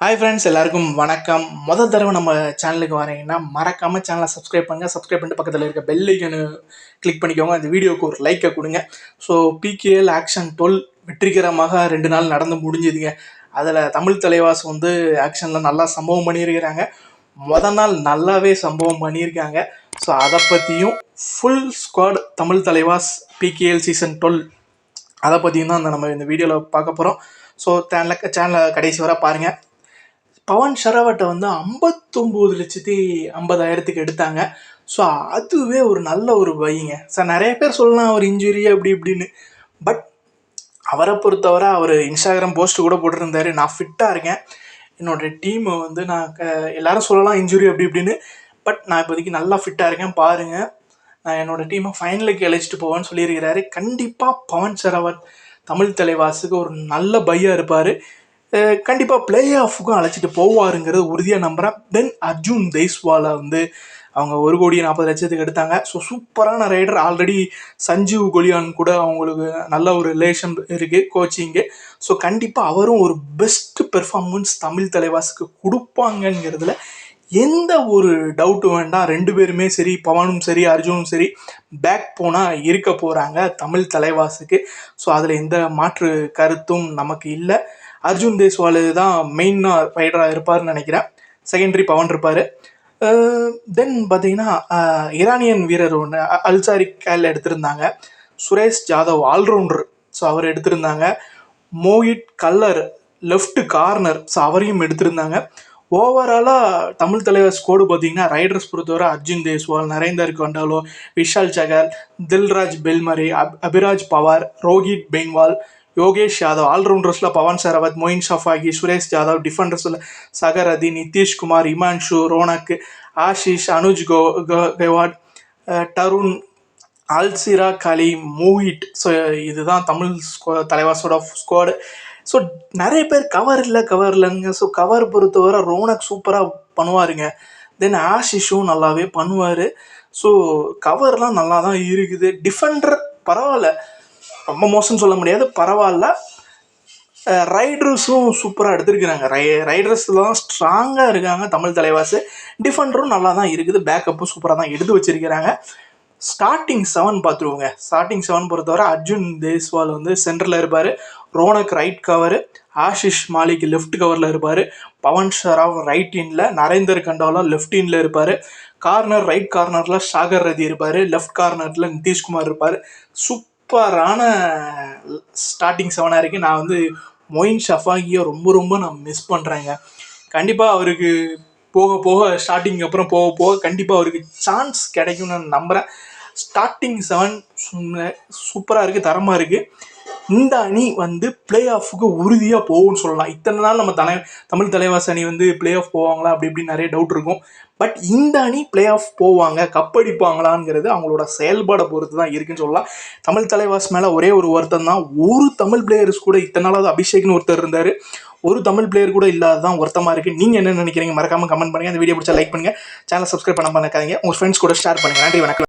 Hi friends எல்லாருக்கும் வணக்கம். முதல் தடவை நம்ம சேனலுக்கு வரீங்கன்னா மறக்காமல் சேனலை சப்ஸ்கிரைப் பண்ணுங்கள் சப்ஸ்கிரைப் பண்ணிட்டு பக்கத்தில் இருக்க பெல் ஐக்கனு கிளிக் பண்ணிக்கோங்க. அந்த வீடியோவுக்கு ஒரு லைக்கை கொடுங்க. ஸோ பிகேஎல் ஆக்ஷன் டுவெல் வெற்றிகரமாக ரெண்டு நாள் நடந்து முடிஞ்சுதுங்க. அதில் தமிழ் தலைவாஸ் வந்து ஆக்ஷனில் நல்லா சம்பவம் பண்ணியிருக்கிறாங்க. முத நாள் நல்லாவே சம்பவம் பண்ணியிருக்காங்க. ஸோ அதை பற்றியும் full squad Tamil Thalaivas PKL season twelve அதை பற்றியும் தான் அந்த நம்ம இந்த வீடியோவில் பார்க்க போகிறோம் ஸோ சேனலை சேனலை கடைசி வர பாருங்கள் பவன் ஷரவட்டை வந்து ஐம்பத்தொம்போது லட்சத்தி ஐம்பதாயிரத்துக்கு எடுத்தாங்க. ஸோ அதுவே ஒரு நல்ல ஒரு பையங்க. சார் நிறைய பேர் சொல்லலாம் அவர் இன்ஜுரி அப்படி இப்படின்னு. பட் அவரை பொறுத்தவரை அவர் இன்ஸ்டாகிராம் போஸ்ட் கூட போட்டிருந்தாரு. நான் ஃபிட்டாக இருக்கேன். என்னோடய டீமை வந்து நான் க எல்லாரும் சொல்லலாம் இன்ஜுரி அப்படி இப்படின்னு. பட் நான் இப்போதைக்கு நல்லா ஃபிட்டாக இருக்கேன். பாருங்கள் நான் என்னோடய டீமை ஃபைனலுக்கு அழைச்சிட்டு போவேன்னு சொல்லியிருக்கிறாரு. கண்டிப்பாக பவன் சரவன் தமிழ் தலைவாசுக்கு ஒரு நல்ல பையாக இருப்பார். கண்டிப்பாக பிளே ஆஃபுக்கும் அழைச்சிட்டு போவாருங்கிறது உறுதியாக நம்புகிறேன் தென் அர்ஜுன் தெய்ஸ்வாலை வந்து அவங்க ஒரு கோடி நாற்பது லட்சத்துக்கு எடுத்தாங்க. ஸோ சூப்பரான ரைடர் ஆல்ரெடி சஞ்சீவ் கொலியான் கூட அவங்களுக்கு நல்ல ஒரு ரிலேஷன் இருக்குது கோச்சிங்கு ஸோ கண்டிப்பாக அவரும் ஒரு பெஸ்ட் பெர்ஃபார்மன்ஸ் தமிழ் தலைவாசுக்கு கொடுப்பாங்கங்கிறதுல எந்த ஒரு டவுட்டும் வேண்டாம். ரெண்டு பேருமே சரி பவனும் சரி அர்ஜுனும் சரி பேக் போனால் இருக்க போகிறாங்க தமிழ் தலைவாசுக்கு. ஸோ அதில் எந்த மாற்று கருத்தும் நமக்கு இல்லை. அர்ஜுன் தேஸ்வால் தான் மெயினாக ரைடராக இருப்பார்னு நினைக்கிறேன். செகண்டரி பவன் இருப்பார். தென் பார்த்தீங்கன்னா ஈரானியன் வீரர் ஒன்று அல்சாரி கேல் எடுத்திருந்தாங்க. Suresh Jadhav all rounder so அவர் எடுத்திருந்தாங்க. Mohit Khaler left corner so அவரையும் எடுத்திருந்தாங்க. ஓவராலாக தமிழ் தலைவர் ஸ்கோடு பார்த்தீங்கன்னா ரைடர்ஸ் பொறுத்தவரை அர்ஜுன் தேஸ்வால் நரேந்தர் கொண்டாலோ விஷால் சகர் தில்ராஜ் பெல்மரி அப் அபிராஜ் பவார் ரோஹித் பெங்வால் யோகேஷ் யாதவ் ஆல்ரவுண்டர்ஸில் பவன் சரவத் மொயின் ஷஃபாகி சுரேஷ் யாதவ் டிஃபெண்டர்ஸில் சகரதி நிதிஷ்குமார் இமான்ஷு ரோனக் ஆஷிஷ் அனுஜ் கோ கெவாட் டருண் அல்சிரா கலி மூஹிட் ஸோ இதுதான் தமிழ் ஸ்கோ தலைவாசோட ஸ்குவாடு ஸோ நிறைய பேர் கவர் இல்லை கவர் இல்லைங்க ஸோ கவர் பொறுத்தவரை ரோனக் சூப்பராக பண்ணுவாருங்க. தென் ஆஷிஷும் நல்லாவே பண்ணுவார். ஸோ கவர்லாம் நல்லா தான் இருக்குது. டிஃபெண்டர் பரவாயில்ல. ரொம்ப மோசம்னு சொல்ல முடியாது. பரவாயில்ல. ரைடர்ஸும் சூப்பராக எடுத்திருக்கிறாங்க. ரை ரைடர்ஸ்லாம் ஸ்ட்ராங்காக இருக்காங்க தமிழ் தலைவாசு. டிஃபெண்டரும் நல்லா தான் இருக்குது. பேக்கப்பும் சூப்பராக தான் எடுத்து வச்சுருக்கிறாங்க. ஸ்டார்டிங் செவன் பார்த்துருவோங்க. ஸ்டார்டிங் செவன் பொறுத்தவரை அர்ஜுன் தேஸ்வால் வந்து சென்டரில் இருப்பார். Ronak right cover Ashish Malik left கவரில் இருப்பார். பவன் ஷராவ் ரைட் இனில் நரேந்தர் கண்டாலா லெஃப்ட் இனில் இருப்பார். கார்னர் ரைட் கார்னரில் ஷாகர் ரதி இருப்பார். லெஃப்ட் கார்னரில் நிதிஷ்குமார் இருப்பார். சூப் சூப்பரான ஸ்டார்டிங் செவனாக இருக்குது நான் வந்து மொயின் ஷஃபாகியை ரொம்ப ரொம்ப நான் மிஸ் பண்ணுறேங்க கண்டிப்பாக அவருக்கு போக போக ஸ்டார்டிங் அப்புறம் போக போக கண்டிப்பாக அவருக்கு சான்ஸ் கிடைக்கும்னு நான் நம்புகிறேன் ஸ்டார்டிங் செவன் சூப்பராக இருக்குது தரமாக இருக்குது இந்த அணி வந்து பிளே ஆஃபுக்கு உறுதியாக போகும்னு சொல்லலாம். இத்தனை நாள் நம்ம தலை தமிழ் தலைவாஸ் அணி வந்து பிளே ஆஃப் போவாங்களா? அப்படி இப்படி நிறைய டவுட் இருக்கும். பட் இந்த அணி பிளே ஆஃப் போவாங்க கப்படிப்பாங்களாங்கிறது அவங்களோட செயல்பாடை பொறுத்து தான் இருக்குன்னு சொல்லலாம். தமிழ் தலைவாஸ் மேலே ஒரே ஒரு வருத்தம் தான் ஒரு தமிழ் பிளேயர்ஸ் கூட இத்தனை நாளாவது அபிஷேக்னு ஒருத்தர் இருந்தார். ஒரு தமிழ் பிளேயர் கூட இல்லாததான் வருத்தமாக இருக்குது நீங்கள் என்ன நினைக்கிறீங்க? மறக்காமல் கமெண்ட் பண்ணுங்கள் அந்த வீடியோ பிடிச்சா லைக் பண்ணுங்கள் சேனல் சப்ஸ்கிரைப் பண்ண பண்ணாதீங்க உங்கள் ஃப்ரெண்ட்ஸ் கூட ஷேர் பண்ணுங்கள் நன்றி வணக்கம்.